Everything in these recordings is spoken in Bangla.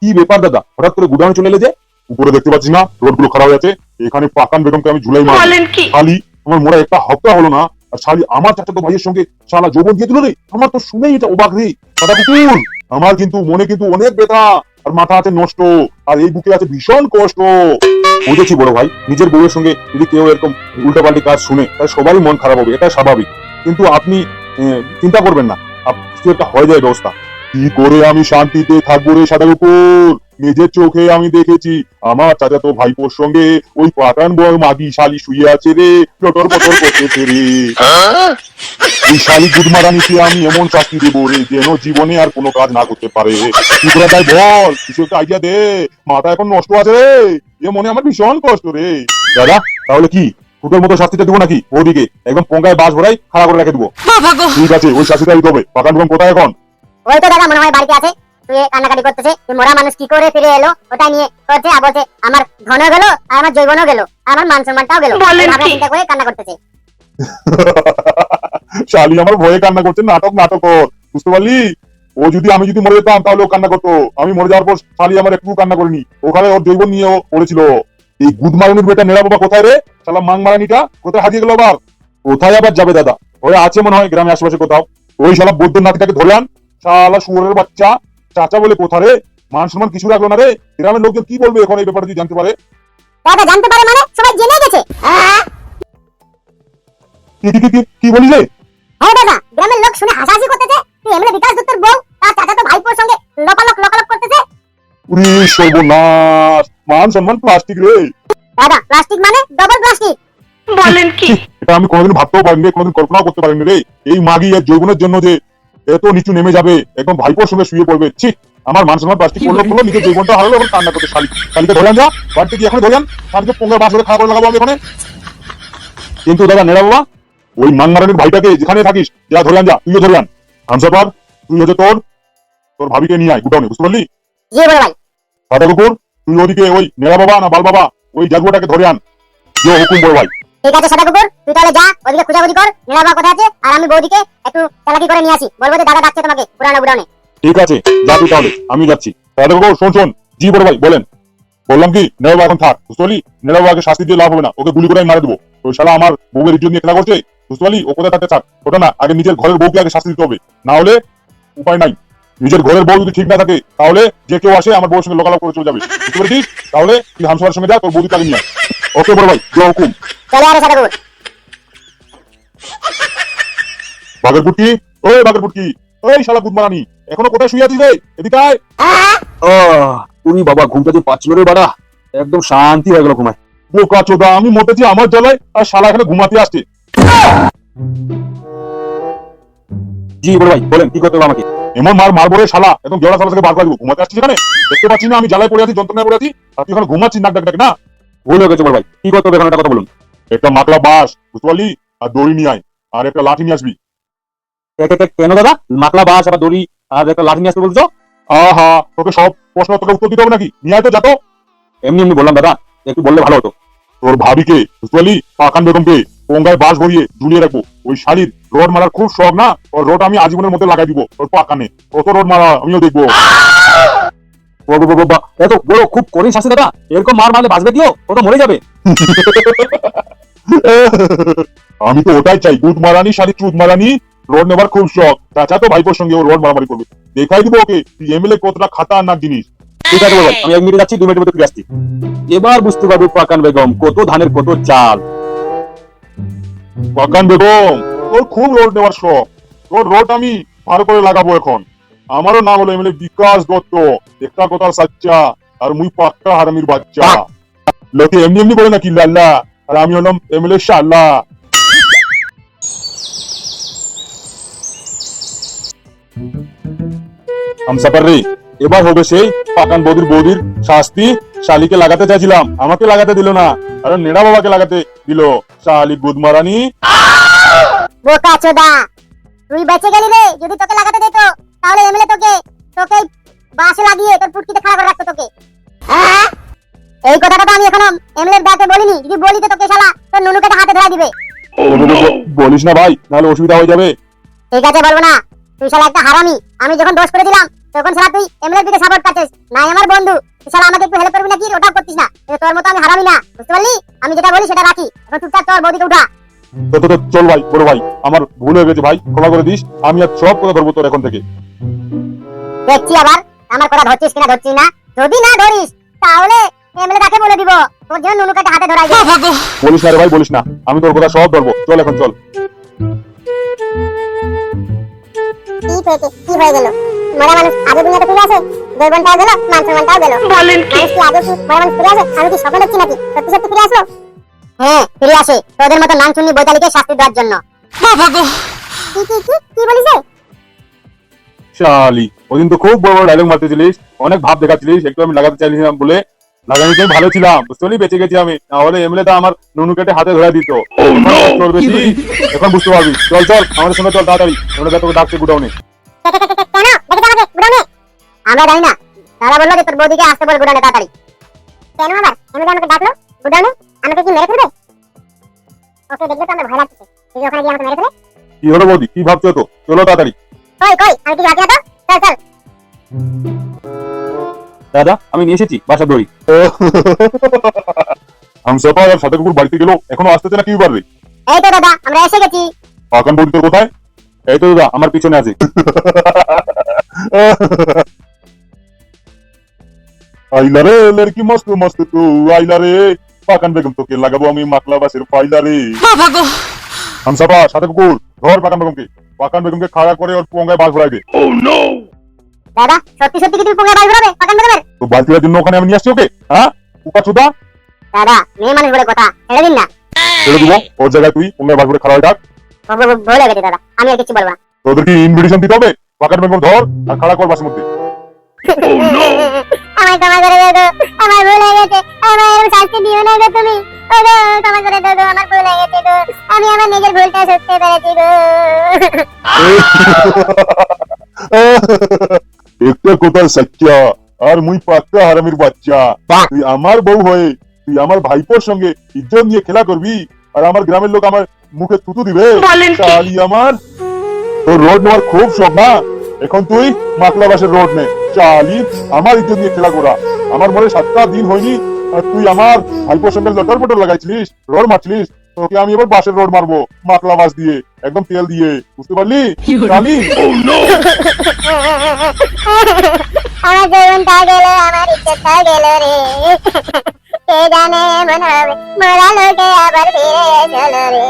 কি ব্যাপার দাদা? হঠাৎ করে গুডাউনে চলে এলে যে? উপরে দেখতে পাচ্ছি না? রোডগুলো খারাপ হয়ে আছে। এখানে পাকান বেগমকে আমি ঝুলাই মারি শালি আমার মোড়া একটা হপ্তা হলো না। আর শালি আমার চাচাতো ভাইয়ের সঙ্গে শালা যৌবন দিয়ে দিল রে। আমার তো শুনেই এটা অবাক রে। দাদা কুকুর আমার কিন্তু মনে কিন্তু অনেক ব্যথা। আর মাথা আছে নষ্ট। আর এই বুকে আছে ভীষণ কষ্ট। বুঝেছি বড় ভাই নিজের বউয়ের সঙ্গে যদি কেউ এরকম উল্টাপাল্টি কাজ শুনে তাহলে সবারই মন খারাপ হবে এটা স্বাভাবিক। কিন্তু আপনি চিন্তা করবেন না। আপ- কিছু একটা হয়ে যায় ব্যবস্থা। কি করে আমি শান্তিতে থাকব রে সাদা কুকুর নিজের চোখে আমি দেখেছি আমার চাচাতো ভাইপোর সঙ্গে ওই পাঠান বয় মাগি শালি শুয়ে আছে রে চটর পটর করতেছে রে। এই শালি গুদমারানিকে আমি এমন চাকরি দেবো রে যেন জীবনে আর কোনো কাজ না করতে পারে? কি করে তাই বল কিছু একটা আইডিয়া দে। মাথা এখন নষ্ট আছে রে। এ মনে আমার ভীষণ কষ্ট রে। দাদা তাহলে কি? ফুটোর মতো শাস্তিটা দেবো নাকি? ওদিকে একদম পঙ্গায় বাস ভরাই খাড়া করে রেখে দেবো। ঠিক আছে ওই শাস্তিটা দিতে হবে পাঠান কোথায় এখন? ওই তো দাদা মনে হয় বাড়িতে আছে। তুই কান্নাকাটি করতেছে তুই মরা মানুষ কি করে ফিরে এলো? ওটা নিয়ে করছে? আর বলছে আমার ধন গেল আর আমার জৈবনও গেল আর আমার মান সম্মানটাও গেল চিন্তা করে কান্না করতেছে। শালি আমার ভয়ে কান্না করছে। নাটক নাটক বুঝতে পারলি? ও যদি আমি যদি মরে যেতাম তাহলে ও কান্না করতো। আমি মরে যাওয়ার পর শালি আমার একটু কান্না করিনি। ওখানে ওর জৈব নিয়ে ও পড়েছিল। এই গুদমারানির বেটা নেড়া বাবা কোথায় রে? শালা মাং মারানিটা কোথায় হারিয়ে গেল আবার? কোথায় আবার যাবে দাদা? ওই আছে মনে হয় গ্রামে আশেপাশে কোথাও। ওই শালা বৌদ্ধ নাতিটাকে ধরে আন। শালা শুয়োরের বাচ্চা। চাচা বলে কোথা রে? মান সম্মান কিছু রাখল না রে? গ্রামের লোকজন কি বলবে এখন এই ব্যাপারে যদি জানতে পারে? দাদা জানতে পারে মানে? সবাই জেনে গেছে। কি কি কি কি- বলিস রে? হ্যাঁ দাদা গ্রামের লোক শুনে হাসাহাসি করতেছে। তুই এমএলএ বিকাশ দত্তর বউ তার চাচা তো ভাইপোর সঙ্গে লকালক লকালক করতেছে। উরি সর্বনাশ। মান সম্মান প্লাস্টিক রে। দাদা প্লাস্টিক মানে? ডবল প্লাস্টিক বলেন কি? এটা আমি কোনোদিন ভাবতেও পারিনি কোনোদিন কল্পনাও করতে পারিনি রে। এই মাগি এর যৌবনের জন্য যে এত নিচু নেমে যাবে। একদম ভাইপোর সঙ্গে শুয়ে পড়বে। ছি আমার মান সম্মান প্লাস্টিক পড়ল পড়ল নিজের যৌবনটা হারালো এবং কান্না করতে শালি শালিকে ধরে যা বাড়িতে গিয়ে এখন ধরে আন শালিকে পোঙ্গা বাস করে খাওয়া করে লাগাবো আমি এখানে। কিন্তু দাদা নেড়া বাবা ওই মানমারানির ভাইটাকে যেখানে থাকিস যা ধরে আন যা তুইও ধরে আন হামসাপার তুই হচ্ছে তোর তোর ভাবিকে নিয়ে আয় গুটাউনে বুঝতে পারলি? সাদা কুকুর তুই ওদিকে ওই নেড়া বাবা না বাল বাবা ওই জাগুয়াটাকে ধরে আন যে হুকুম বড় ভাই। ঠিক আছে সাদা কুকুর তুই তাহলে যা ওদিকে খোঁজাখুঁজি কর। নীলাবা কোথায় আছে? আর আমি বৌদিকে একটু চালাকি করে নিয়ে আসি। বলব যে দাদা ডাকছে তোমাকে পুরানো পুরানে ঠিক আছে যা তুই তাহলে আমি যাচ্ছি। দাদা বাবু শোন শোন জি বড় ভাই বলেন। বললাম কি নেড়াবু এখন থাক বুঝতে পারলি? নেড়াবাকে শাস্তি দিয়ে লাভ হবে না ওকে গুলি করে আমি মারা দেবো। ওই শালা আমার বউয়ের ইজ্জত নিয়ে খেলা করছে বুঝতে পারলি? ও কোথায় থাকতে থাক ওটা না আগে নিজের ঘরের বউকে আগে শাস্তি দিতে হবে। না হলে উপায় নাই। নিজের ঘরের বউ যদি ঠিক না থাকে তাহলে যে কেউ আসে আমার বউর সঙ্গে লোকালাপ করে চলে যাবে। বুঝতে পেরেছিস তাহলে তুই হামসার সঙ্গে যা তোর বৌদি তাকে নিয়ে আয়। ওকে বড় ভাই হুকুম। চলে আরে ওই ওই শালা গুদমারানি এখনও কোথায় শুয়ে আছিস রে? এদিকে আয়। উনি বাবা ঘুমটা যে পাচ্ছিল রে বাড়া। একদম শান্তি হয়ে গেল ঘুমায়। বোকা চোদা আমি মতেছি আমার জ্বালায় আর শালা এখানে ঘুমাতে আসছে। জি বড় ভাই বলেন কি করতে হবে আমাকে? এমন মার মারবো রে শালা একদম জড়া শালা থেকে বার করে দেবো। ঘুমাতে আসছিস এখানে? দেখতে পাচ্ছি না আমি জ্বালায় পড়ে আছি যন্ত্রণায় পড়ে আছি আর তুই এখানে ঘুমাচ্ছিস নাক ডাক ডাক না? ভুল হয়ে গেছে বড় ভাই কি করতে হবে এখন একটা কথা বলুন। একটা মাকলা বাস বুঝতে পারলি? আর দড়ি নিয়ে আয় আর একটা লাঠি নিয়ে আসবি। কেন দাদা? মাকলা বাস আবার দড়ি আর একটা লাঠি নিয়ে আসতে বলছো? আহা তোকে সব প্রশ্ন তোকে উত্তর দিতে হবে নাকি? নিয়ে তো যাতো এমনি এমনি বললাম দাদা একটু বললে ভালো হতো। তোর ভাবিকে বুঝতে পাকান বেগমকে পঙ্গায় বাস ভরিয়ে ঝুলিয়ে রাখব। ওই শাড়ির রোড মারার খুব শখ না? ওর রোড আমি আজীবনের মধ্যে লাগাই দিব ওর পাকানে। কত রোড মারা আমিও দেখব। এত বড় খুব কঠিন শাস্তি দাদা। এরকম মার মারলে বাঁচবে কিও? ও তো মরে যাবে। আমি তো ওটাই চাই দুধ মারানি শাড়ি চুদ মারানি। রোড নেবার খুব শখ। চাচা তো ভাইপোর সঙ্গে ও রোড মারামারি করবে। দেখাই দিব ওকে তুই এমএলএ কতটা খাতারনাক জিনিস। ঠিক আছে আমি এক মিনিট যাচ্ছি দু মিনিটের মধ্যে ফিরে আসছি। এবার বুঝতে পারব পাকান বেগম কত ধানের কত চাল। পাকান বেগম তোর খুব রোড নেওয়ার শখ। তোর রোড আমি ভালো করে লাগাবো এখন। আমারও নাম হলো এমএলএ বিকাশ দত্ত। একটা কথার সাচ্চা আর মুই পাক্কা হারামির বাচ্চা। লোকে এমনি এমনি বলে নাকি লাল্লা। আর আমি হলাম এমএলএ শাল্লা। রে এবার হবে সেই পাকান বৌদির বৌদির শাস্তি। শালিকে লাগাতে চাইছিলাম আমাকে লাগাতে দিল না। আর নেড়া বাবাকে লাগাতে দিল। শালি বোকা চোদা তুই বেঁচে গেলি রে যদি তোকে লাগাতে দিত তাহলে এমএলএ তোকে তোকে বাসে লাগিয়ে তোর পুটকিতে খাড়া করে রাখতো তোকে। হ্যাঁ? এই কথাটা তো আমি এখনও এমএলএর ব্যাকে বলিনি যদি বলি তো তোকে শালা তোর নুনুকে হাতে ধরা দিবে। বলিস না ভাই নাহলে অসুবিধা হয়ে যাবে। ঠিক আছে বলব না। তুই শালা একটা হারামি। আমি যখন দোষ করে দিলাম তখন শালা তুই এমএলএ দিকে সাপোর্ট করছিস নাই আমার বন্ধু তুই শালা আমাকে একটু হেল্প করবি নাকি? ওটাও করতিস না। তোর মতো আমি হারামি না বুঝতে পারলি? আমি যেটা বলি সেটা রাখি। এখন চুপচাপ তোর বৌদিকে উঠা। তো চল ভাই বড় ভাই আমার ভুল হয়ে গেছে ভাই ক্ষমা করে দিস। আমি আর সব কথা ধরবো তোর এখন থেকে। দেখছি আবার আমার কথা ধরছিস কিনা ধরছিস না? যদি না ধরিস তাহলে এমএলএ তাকে বলে দিব? তোর জন্য নুনুকাকে হাতে ধরাই বলিস না রে ভাই বলিস না। আমি তোর কথা সব ধরবো। চল এখন চল। কি কি হয়ে গেল? মরা মানুষ আগে দুনিয়াতে ফিরে আসে? জৈবনটাও গেল মান সম্মানটাও গেল। বলেন কি? মানুষ কি আগে মরা মানুষ ফিরে আসে? আমি কি স্বপ্ন দেখছি নাকি? সত্যি সত্যি ফিরে আসলো হ্যাঁ ফিরে আসে। তোদের মতো নাম শুনি বৈতালিকে শাস্তি দেওয়ার জন্য। কি কি কি? কি বলিস শালি ওদিন তো খুব বড় বড় ডায়লগ মারতেছিলিস অনেক ভাব দেখাচ্ছিলিস একটু আমি লাগাতে চাইছিলাম বলে লাগানিতে বেঁচে ছিলাম বুঝতে পারলি বেঁচে গেছি আমি। নাহলে এমএলএ টা আমার নুনু কেটে হাতে ধরে দিত। এখন এখন বুঝতে পারবি। চল চল আমাদের সঙ্গে চল তাড়াতাড়ি। এমএলএ তোকে ডাকছে গুডাউনে। কেন? গুডাউনে। আমরা জানি না। তারা বলল যে তোর বৌদিকে আসতে বল গুডাউনে তাড়াতাড়ি। কেন আবার? এমনি আমাকে ডাকলো গুডাউনে? আমাকে কি মেরে ফেলবে? ওকে দেখলে তো আমার ভয় লাগছে। তুই ওখানে গিয়ে আমাকে মেরে ফেলে। কি হলো বৌদি? কি ভাবছ তো? চলো তাড়াতাড়ি। কই কই? আমি কি ভাবছি না তো চল চল। দাদা আমি নিয়ে এসেছি বাসার দড়ি। হামসাপা আর সাথে কুকুর বাড়িতে গেল এখনও আসতেছে না কি পারবে এই তো দাদা আমরা এসে গেছি। পাকান বৌদি তোর কোথায়? এই তো দাদা আমার পিছনে আছে। আইলা রে লড়কি মস্ত মস্ত তো আইলা রে। পাকান বেগম তোকে লাগাবো আমি মাকলা বাসের পাইলা রে হামসাপা সাথে কুকুর ধর পাকান বেগমকে। পাকান বেগমকে খাড়া করে ওর পোঙ্গায় বাস ভরাই দে দাদা সত্যি সত্যি কি তুমি পোঙে বাড়ি ঘুরাবে? পাকান বেগমের তো বালতির জন্য ওখানে আমি নিয়ে আসছি ওকে হ্যাঁ? উকা চুদা দাদা মেয়ে মানুষ বলে কথা। ছেড়ে দিন না। ছেড়ে দিব। ওর জায়গায় তুই খাড়া হয়ে থাক। ভ- ভ- ভুলে গেছে দাদা। আমি আর কিছু বলব না। তোদের কি ইনভিটেশন দিতে হবে? পাকান বেগম ধর আর খাড়া কর বাসের মধ্যে। আমায় ক্ষমা করে দাও। আমার ভুল হয়ে গেছে। আমার এরকম শাস্তি দিও না গো তুমি। ও গো ক্ষমা করে দাও আমার ভুল হয়ে গেছে গো। আমি আমার নিজের ভুলটা সত্যি পেরেছি গো। একটা কোথায় সাচ্চা? আর মুই পাক্কা হারামির বাচ্চা। তুই আমার বউ হয়ে তুই আমার ভাইপোর সঙ্গে ইজ্জত নিয়ে খেলা করবি আর আমার গ্রামের লোক আমার মুখে থুতু দিবে। শালি আমার তোর রোড নেওয়ার খুব শখ না? এখন তুই মাকলাবাসের রোড নে। চালি আমার ইজ্জত নিয়ে খেলা করা। আমার মনে সাতটা দিন হয়নি আর তুই আমার ভাইপোর সঙ্গে লটর পটর লাগাইছিলিস রোড মারছিলিস। তোকে আমি এবার বাসের রোড মারবো মাকলা বাস দিয়ে একদম তেল দিয়ে বুঝতে পারলি? চালি আমার জীবনটা গেল আমার গেল রে। কে জানে মনে হবে মরা লোকে আবার ফিরে চলো রে।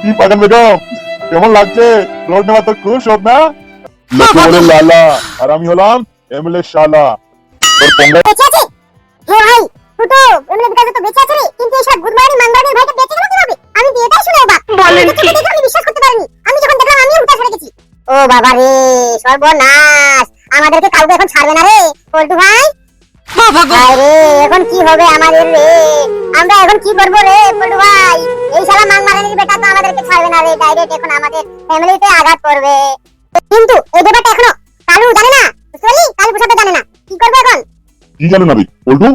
কি পাগল বেগম? কেমন লাগছে? রোড নেওয়া তোর খুব শোক না? লোকে বলে লালা আর আমি হলাম এমএলএ শালা। তোর পঙ্গা আছে হে ভাই ফুটো এমনি বিকাশ তো বেঁচে আছে রে কিন্তু এই সব গুদমানি মানবাড়ির ভাইটা বেঁচে গেল কীভাবে? আমি তো এটাই শুনে অবাক। বলেন কি? আমি বিশ্বাস করতে পারিনি। আমি যখন দেখলাম আমিও হুতাশ হয়ে গেছি। ও বাবা রে সর্বনাশ। আমাদেরকে কাউকে এখন ছাড়বে না রে পল্টু ভাই। ভাই রে এখন কি হবে আমাদের রে? আমরা এখন কি করব রে পল্টু ভাই? এই শালা মাং মারানির বেটা তো আমাদেরকে ছাড়বে না রে ডাইরেক্ট এখন আমাদের ফ্যামিলিতে আঘাত করবে। কিন্তু এই ব্যাপারটা এখনও কালু জানে না বুঝতে পারলি? কালু প্রসাদ জানে না। কি করবে এখন? কি জানো না রে পল্টু?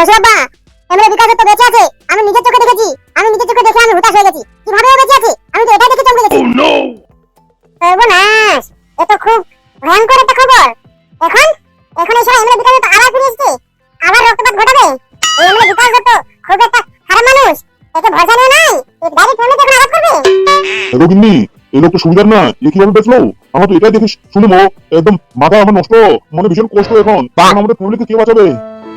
রসবাবা এমনি বিকাশ তো বেঁচে আছে আমি নিজের চোখে দেখেছি আমি নিজের চোখে দেখে আমি হুতাশ হয়ে গেছি। কীভাবে ও বেঁচে আছে আমি তো এটাই দেখে চমকে গেছি। সর্বনাশ! এ তো খুব ভয়ঙ্কর একটা খবর। এখন? এখন এই সময় এমনি বিকাশ তো আবার ফিরে এসেছে? আবার রক্তপাত ঘটাবে? এই বিকাশ তো খুব একটা খারাপ মানুষ। একে ভরসা নেই? নাই ফ্যামিলিতে এখন আঘাত করবে? এই লোক তো সুবিধার না। এ কীভাবে বেচলো? আমার তো এটাই দেখে শুনে একদম মাথা আমার নষ্ট। মনে ভীষণ কষ্ট এখন। এখন আমাদের ফ্যামিলিকে কে বাঁচাবে?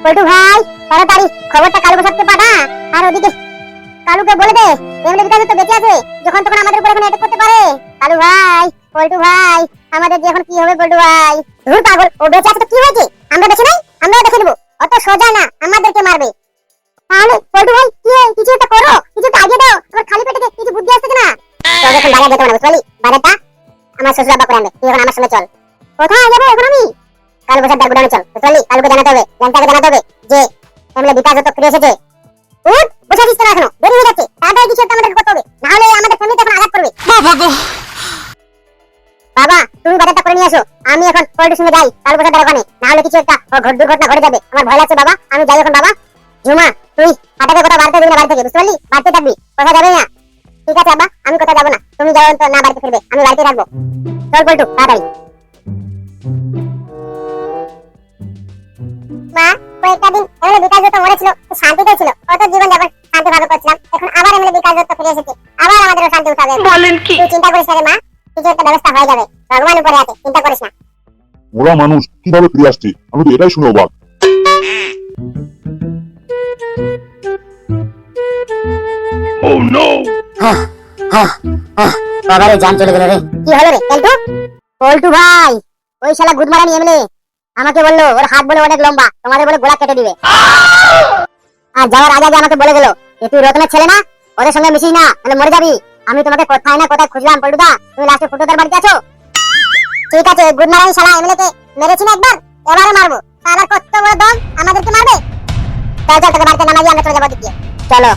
পল্টু ভাই, তাড়াতাড়ি খবরটা কালু প্রসাদকে পাঠা আর ওদিকে কালুকে বলে দে এমনি বিকাশ তো বেঁচে আছে, যখন তখন আমাদের উপর এখন অ্যাটাক করতে পারে। কালু ভাই, পল্টু ভাই, আমাদের যে এখন কি হবে পল্টু ভাই? ধুর পাগল, ও বেঁচে আছে তো কি হয়েছে? আমরা বেঁচে নাই? আমরাও দেখে নেব। অত সোজা না, আমাদেরকে মারবে। তাহলে পল্টু ভাই, কি? কিছু একটা করো, কিছু একটা আইডিয়া দাও আমার খালি পেটে কিছু বুদ্ধি আসছে না তো এখন বাজার যেতে হবে বুঝলি বাজারটা আমার শ্বশুর আব্বা করে আনবে, তুই এখন আমার সঙ্গে চল। কোথায় যাব এখন আমি? কালু বসার ডাক গুড়ানো চল। বুঝলি কালুকে জানাতে হবে। জানতাকে জানাতে হবে যে এমএলএ বিকাশ তো ফিরে এসেছে। উঠ বসে দিচ্ছে এখনও? দেরি হয়ে যাচ্ছে। তাড়াতাড়ি কিছু একটা আমাদের করতে হবে। না হলে আমাদের ফ্যামিলিতে এখন আঘাত করবে। বাবা তুমি বাজারটা করে নিয়ে আসো। আমি এখন পল্টুর সঙ্গে যাই কালু বসার ওখানে। না হলে কিছু একটা ঘট দুর্ঘটনা ঘটে যাবে। আমার ভয় লাগছে বাবা। আমি যাই এখন বাবা। ঝুমা তুই হাটাকে কোথাও বাড়িতে দিবি না বাড়ি থেকে বুঝতে পারলি? বাড়িতে থাকবি। কোথাও যাবে না। ঠিক আছে বাবা আমি কোথাও যাব না। তুমি যাও তো না বাড়িতে ফিরবে। আমি বাড়িতে থাকব। চল পল্টু তাড়াতাড়ি। কয়েকটা দিন এমএলএ বিকাশ দত্ত মরেছিল তো শান্তিতে ছিল। কত জীবন যাপন শান্তি ভাবে করছিলাম। এখন আবার এমএলএ বিকাশ দত্ত ফিরে এসেছে। আবার আমাদের শান্তি উঠাবে। বলেন কি? তুই চিন্তা করিস না রে মা কিছু একটা ব্যবস্থা হয়ে যাবে। ভগবান উপরে আছে চিন্তা করিস না। ওরা মানুষ কীভাবে ফিরে আসছে? আমি তো এটাই শুনে অবাক। বাবারে জান চলে গেল রে। কি হলো রে পল্টু? পল্টু ভাই ওই শালা গুদমারানি এমএলএ আমাকে বলল, ওর হাত বলে অনেক লম্বা, তোমাদের বলে গোলা কেটে দিবে। আর যাওয়ার আগে আগে আমাকে বলে গেল যে তুই রতনের ছেলে না? ওদের সঙ্গে মিশিস না, তাহলে মরে যাবি। আমি তোমাকে কোথায় না কোথায় খুঁজলাম, পল্টুদা? তুমি লাস্টে ফুটুদার বাড়িতে আছো? ঠিক আছে গুদমারানি শালা এমএলএ কে মেরেছি না একবার? এবারে মারবো। শালার কত বড় দম আমাদেরকে মারবে? চল চল, তোকে বাড়িতে নামাই, আমরা চলে যাব দিকে চলো।